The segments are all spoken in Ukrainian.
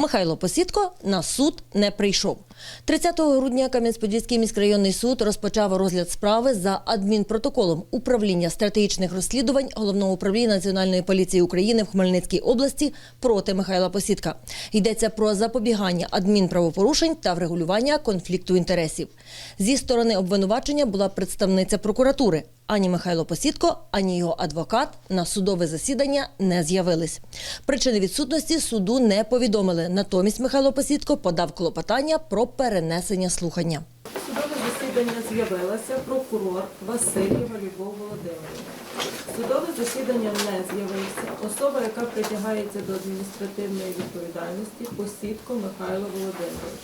Михайло Посідко на суд не прийшов. 30 грудня Кам'янець-Подільський міськрайонний суд розпочав розгляд справи за адмінпротоколом управління стратегічних розслідувань головного управління Національної поліції України в Хмельницькій області проти Михайла Посідка. Йдеться про запобігання адмінправопорушень та врегулювання конфлікту інтересів. Зі сторони обвинувачення була представниця прокуратури. Ані Михайло Посідко, ані його адвокат на судове засідання не з'явились. Причини відсутності суду не повідомили. Натомість Михайло Посідко подав клопотання про перенесення слухання. Судове засідання з'явилося прокурор Васильєва Любов Володимирівна. Судове засідання не з'явився. Особа, яка притягається до адміністративної відповідальності, посідко Михайло Володимирович,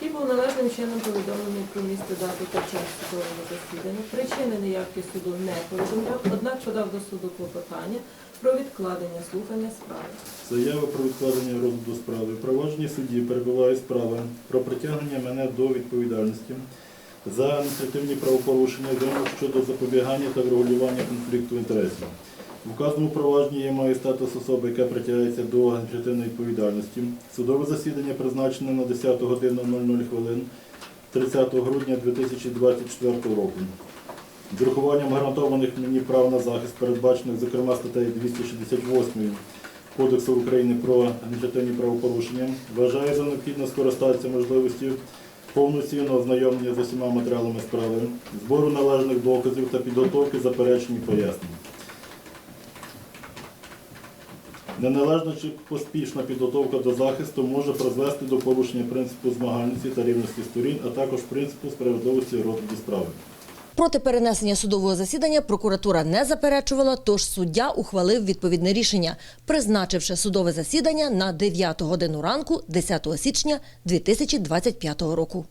який був належним чином повідомлений про місце дату та час судового засідання. Причини неявки суду не повідомляв, однак подав до суду клопотання про відкладення слухання справи. Заява про відкладення розгляду справи. В провадженні судді перебуває справа про притягнення мене до відповідальності за адміністративні правопорушення щодо запобігання та врегулювання конфлікту інтересів. В указаному провадженні я маю статус особи, яка притягається до адміністративної відповідальності. Судове засідання призначене на 10 годину 00 хвилин 30 грудня 2024 року. З урахуванням гарантованих мені прав на захист, передбачених, зокрема, статтею 268 Кодексу України про адміністративні правопорушення, вважаю за необхідно скористатися можливістю повноцінного ознайомлення з усіма матеріалами справи, збору належних доказів та підготовки заперечень і пояснень. Неналежна чи поспішна підготовка до захисту може призвести до порушення принципу змагальності та рівності сторін, а також принципу справедливості розгляду справи. Проти перенесення судового засідання прокуратура не заперечувала, тож суддя ухвалив відповідне рішення, призначивши судове засідання на 9 годину ранку 10 січня 2025 року.